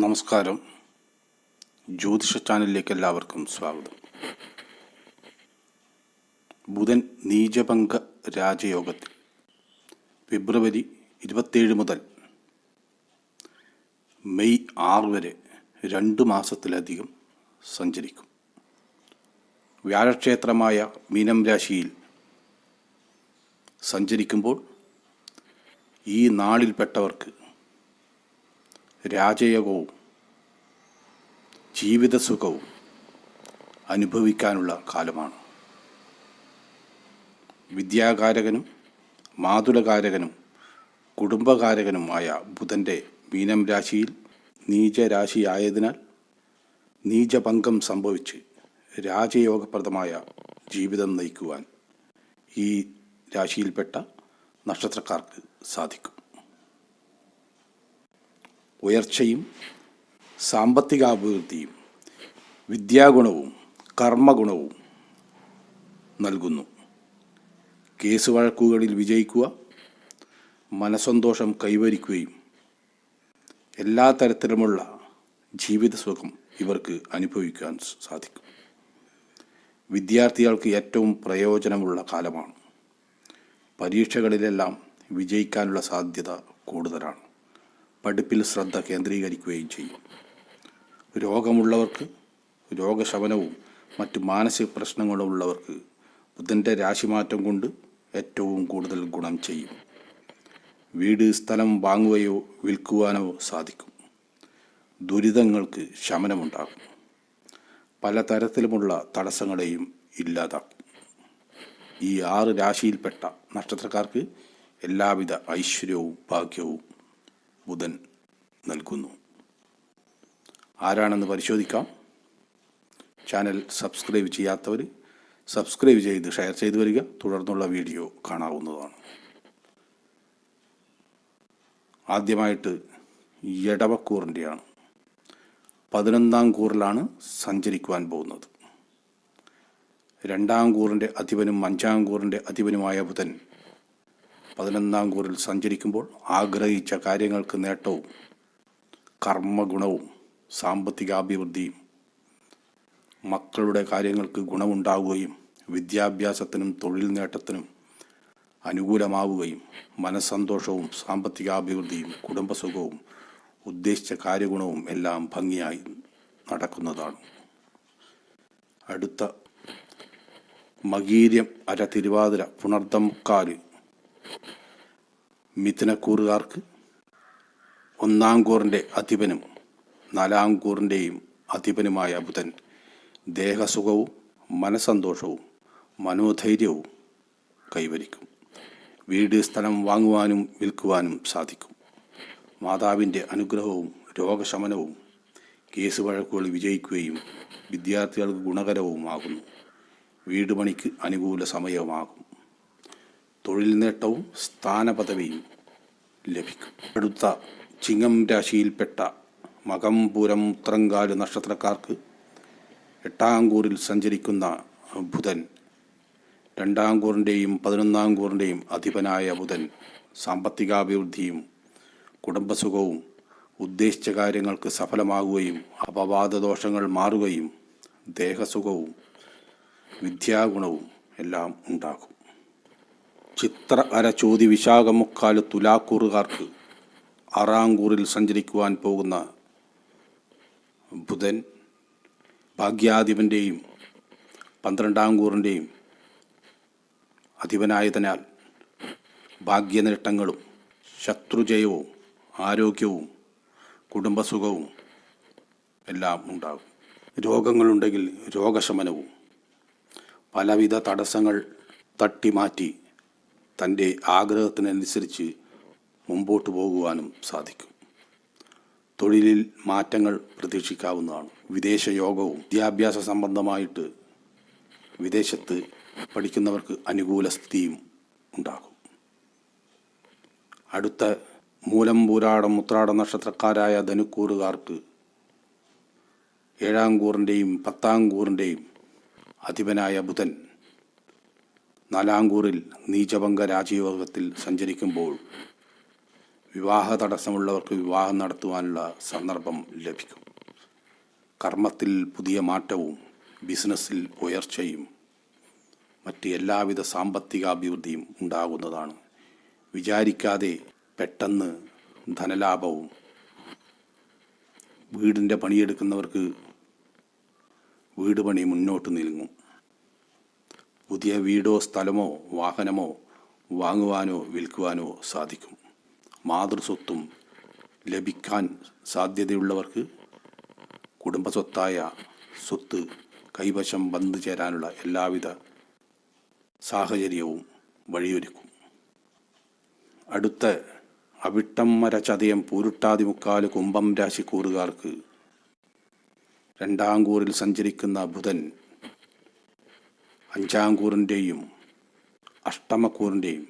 നമസ്കാരം. ജ്യോതിഷ ചാനലിലേക്ക് എല്ലാവർക്കും സ്വാഗതം. ബുധൻ നീചഭംഗ രാജയോഗത്തിൽ ഫെബ്രുവരി ഇരുപത്തേഴ് മുതൽ മെയ് ആറ് വരെ രണ്ട് മാസത്തിലധികം സഞ്ചരിക്കും. വ്യാഴക്ഷേത്രമായ മീനം രാശിയിൽ സഞ്ചരിക്കുമ്പോൾ ഈ നാളിൽപ്പെട്ടവർക്ക് രാജയോഗവും ജീവിതസുഖവും അനുഭവിക്കാനുള്ള കാലമാണ്. വിദ്യാകാരകനും മാതുലകാരകനും കുടുംബകാരകനുമായ ബുധന്റെ മീനം രാശിയിൽ നീചരാശിയായതിനാൽ നീചഭംഗം സംഭവിച്ച് രാജയോഗപ്രദമായ ജീവിതം നയിക്കുവാൻ ഈ രാശിയിൽപ്പെട്ട നക്ഷത്രക്കാർക്ക് സാധിക്കും. ഉയർച്ചയും സാമ്പത്തികാഭിവൃദ്ധിയും വിദ്യാഗുണവും കർമ്മഗുണവും നൽകുന്നു. കേസ് വഴക്കുകളിൽ വിജയിക്കുക മനസ്സന്തോഷം കൈവരിക്കുകയും എല്ലാ തരത്തിലുമുള്ള ജീവിതസുഖം ഇവർക്ക് അനുഭവിക്കാൻ സാധിക്കും. വിദ്യാർത്ഥികൾക്ക് ഏറ്റവും പ്രയോജനമുള്ള കാലമാണ്. പരീക്ഷകളിലെല്ലാം വിജയിക്കാനുള്ള സാധ്യത കൂടുതലാണ്. പഠിപ്പിൽ ശ്രദ്ധ കേന്ദ്രീകരിക്കുകയും ചെയ്യും. രോഗമുള്ളവർക്ക് രോഗശമനവും മറ്റ് മാനസിക പ്രശ്നങ്ങളും ഉള്ളവർക്ക് ബുധന്റെ രാശിമാറ്റം കൊണ്ട് ഏറ്റവും കൂടുതൽ ഗുണം ചെയ്യും. വീട് സ്ഥലം വാങ്ങുകയോ വിൽക്കുവാനോ സാധിക്കും. ദുരിതങ്ങൾക്ക് ശമനമുണ്ടാകും. പലതരത്തിലുമുള്ള തടസ്സങ്ങളെയും ഇല്ലാതാക്കും. ഈ ആറ് രാശിയിൽപ്പെട്ട നക്ഷത്രക്കാർക്ക് എല്ലാവിധ ഐശ്വര്യവും ഭാഗ്യവും ബുധൻ നൽകുന്നു. ആരാണെന്ന് പരിശോധിക്കാം. ചാനൽ സബ്സ്ക്രൈബ് ചെയ്യാത്തവർ സബ്സ്ക്രൈബ് ചെയ്ത് ഷെയർ ചെയ്തു വരിക. തുടർന്നുള്ള വീഡിയോ കാണാവുന്നതാണ്. ആദ്യമായിട്ട് എടവക്കൂറിന്റെയാണ് പതിനൊന്നാം കൂറിലാണ് സഞ്ചരിക്കുവാൻ പോകുന്നത്. രണ്ടാം കൂറിന്റെ അധിപനും അഞ്ചാം കൂറിന്റെ അധിപനുമായ ബുധൻ പതിനൊന്നാം കൂറിൽ സഞ്ചരിക്കുമ്പോൾ ആഗ്രഹിച്ച കാര്യങ്ങൾക്ക് നേട്ടവും കർമ്മഗുണവും സാമ്പത്തികാഭിവൃദ്ധിയും മക്കളുടെ കാര്യങ്ങൾക്ക് ഗുണമുണ്ടാവുകയും വിദ്യാഭ്യാസത്തിനും തൊഴിൽ നേട്ടത്തിനും അനുകൂലമാവുകയും മനസ്സന്തോഷവും സാമ്പത്തികാഭിവൃദ്ധിയും കുടുംബസുഖവും ഉദ്ദേശിച്ച കാര്യഗുണവും എല്ലാം ഭംഗിയായി നടക്കുന്നതാണ്. അടുത്ത മകീര്യം അര തിരുവാതിര പുണർദം മുക്കാൽ മിഥുനക്കൂറുകാർക്ക് ഒന്നാം കൂറിന്റെ അധിപനും നാലാം കൂറിന്റെയും അധിപനുമായ ബുധൻ ദേഹസുഖവും മനസന്തോഷവും മനോധൈര്യവും കൈവരിക്കും. വീട് സ്ഥലം വാങ്ങുവാനും വിൽക്കുവാനും സാധിക്കും. മാതാവിന്റെ അനുഗ്രഹവും രോഗശമനവും കേസ് വഴക്കുകൾ വിജയിക്കുകയും വിദ്യാർത്ഥികൾക്ക് ഗുണകരവുമാകുന്നു. വീട് പണിക്ക് അനുകൂല സമയമാകും. തൊഴിൽ നേട്ടവും സ്ഥാനപദവിയും ലഭിക്കും. അടുത്ത ചിങ്ങം രാശിയിൽപ്പെട്ട മകംപുരം ഉത്രങ്കാൽ നക്ഷത്രക്കാർക്ക് എട്ടാം കൂറിൽ സഞ്ചരിക്കുന്ന ബുധൻ രണ്ടാം കൂറിന്റെയും പതിനൊന്നാം കൂറിന്റെയും അധിപനായ ബുധൻ സാമ്പത്തികാഭിവൃദ്ധിയും കുടുംബസുഖവും ഉദ്ദേശിച്ച കാര്യങ്ങൾക്ക് സഫലമാകുകയും അപവാദദോഷങ്ങൾ മാറുകയും ദേഹസുഖവും വിദ്യാഗുണവും എല്ലാം ഉണ്ടാകും. ചിത്ര അര ചോതി വിശാഖമുക്കാൽ തുലാക്കൂറുകാർക്ക് ആറാങ്കൂറിൽ സഞ്ചരിക്കുവാൻ പോകുന്ന ബുധൻ ഭാഗ്യാധിപന്റെയും പന്ത്രണ്ടാം കൂറിന്റെയും അധിപനായതിനാൽ ഭാഗ്യനേട്ടങ്ങളും ശത്രുജയവും ആരോഗ്യവും കുടുംബസുഖവും എല്ലാം ഉണ്ടാകും. രോഗങ്ങളുണ്ടെങ്കിൽ രോഗശമനവും. പലവിധ തടസ്സങ്ങൾ തട്ടിമാറ്റി തന്റെ ആഗ്രഹത്തിനനുസരിച്ച് മുമ്പോട്ട് പോകുവാനും സാധിക്കും. തൊഴിലിൽ മാറ്റങ്ങൾ പ്രതീക്ഷിക്കാവുന്നതാണ്. വിദേശ യോഗവും വിദ്യാഭ്യാസ സംബന്ധമായിട്ട് വിദേശത്ത് പഠിക്കുന്നവർക്ക് അനുകൂല സ്ഥിതിയും ഉണ്ടാകും. അടുത്ത മൂലം പൂരാടം മുത്രാടം നക്ഷത്രക്കാരായ ധനുക്കൂറുകാർക്ക് ഏഴാം കൂറിന്റെയും പത്താം കൂറിന്റെയും അധിപനായ ബുധൻ നാലാം കൂറിൽ നീചഭംഗ രാജയോഗത്തിൽ സഞ്ചരിക്കുമ്പോൾ വിവാഹ തടസ്സമുള്ളവർക്ക് വിവാഹം നടത്തുവാനുള്ള സന്ദർഭം ലഭിക്കും. കർമ്മത്തിൽ പുതിയ മാറ്റവും ബിസിനസ്സിൽ ഉയർച്ചയും മറ്റ് എല്ലാവിധ സാമ്പത്തിക അഭിവൃദ്ധിയും ഉണ്ടാകുന്നതാണ്. വിചാരിക്കാതെ പെട്ടെന്ന് ധനലാഭവും വീടിന്റെ പണിയെടുക്കുന്നവർക്ക് വീട് പണി മുന്നോട്ട് നീങ്ങും. പുതിയ വീടോ സ്ഥലമോ വാഹനമോ വാങ്ങുവാനോ വിൽക്കുവാനോ സാധിക്കും. മാതൃസ്വത്തും ലഭിക്കാൻ സാധ്യതയുള്ളവർക്ക് കുടുംബസ്വത്തായ സ്വത്ത് കൈവശം വന്നു ചേരാനുള്ള എല്ലാവിധ സാഹചര്യവും വഴിയൊരുക്കും. അടുത്ത അവിട്ടം മര ചതയം പൂരുട്ടാതി മുക്കാൽ കുംഭം രാശിക്കൂറുകാർക്ക് രണ്ടാം കൂറിൽ സഞ്ചരിക്കുന്ന ബുധൻ അഞ്ചാം കൂറിന്റെയും അഷ്ടമക്കൂറിന്റെയും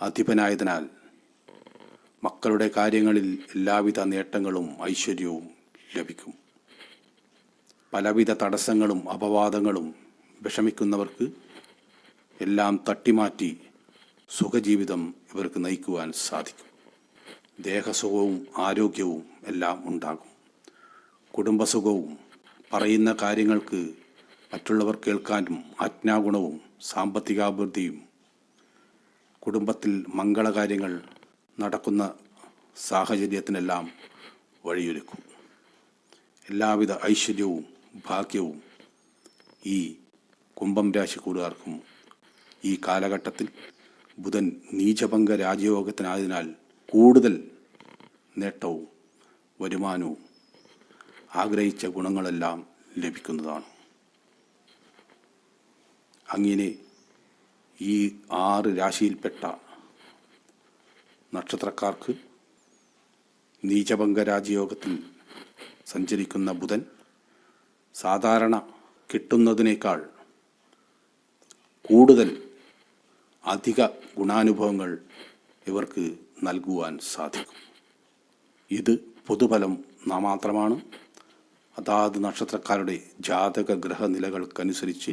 അധിപനായതിനാൽ മക്കളുടെ കാര്യങ്ങളിൽ എല്ലാവിധ നേട്ടങ്ങളും ഐശ്വര്യവും ലഭിക്കും. പലവിധ തടസ്സങ്ങളും അപവാദങ്ങളും വിഷമിക്കുന്നവർക്ക് എല്ലാം തട്ടിമാറ്റി സുഖജീവിതം ഇവർക്ക് നയിക്കുവാൻ സാധിക്കും. ദേഹസുഖവും ആരോഗ്യവും എല്ലാം ഉണ്ടാകും. കുടുംബസുഖവും പറയുന്ന കാര്യങ്ങൾക്ക് മറ്റുള്ളവർ കേൾക്കാനും ആജ്ഞാഗുണവും സാമ്പത്തികാഭിവൃദ്ധിയും കുടുംബത്തിൽ മംഗളകാര്യങ്ങൾ നടക്കുന്ന സാഹചര്യത്തിനെല്ലാം വഴിയൊരുക്കും. എല്ലാവിധ ഐശ്വര്യവും ഭാഗ്യവും ഈ കുംഭം രാശിക്കൂറുകാർക്കും ഈ കാലഘട്ടത്തിൽ ബുധൻ നീചഭംഗ രാജയോഗത്തിനായതിനാൽ കൂടുതൽ നേട്ടവും വരുമാനവും ആഗ്രഹിച്ച ഗുണങ്ങളെല്ലാം ലഭിക്കുന്നതാണ്. അങ്ങനെ ഈ ആറ് രാശിയിൽപ്പെട്ട നക്ഷത്രക്കാർക്ക് നീചഭംഗ രാജയോഗത്തിൽ സഞ്ചരിക്കുന്ന ബുധൻ സാധാരണ കിട്ടുന്നതിനേക്കാൾ കൂടുതൽ അധിക ഗുണാനുഭവങ്ങൾ ഇവർക്ക് നൽകുവാൻ സാധിക്കും. ഇത് പൊതുഫലം മാത്രമാണ് അതാത് നക്ഷത്രക്കാരുടെ ജാതക ഗ്രഹനിലകൾക്കനുസരിച്ച്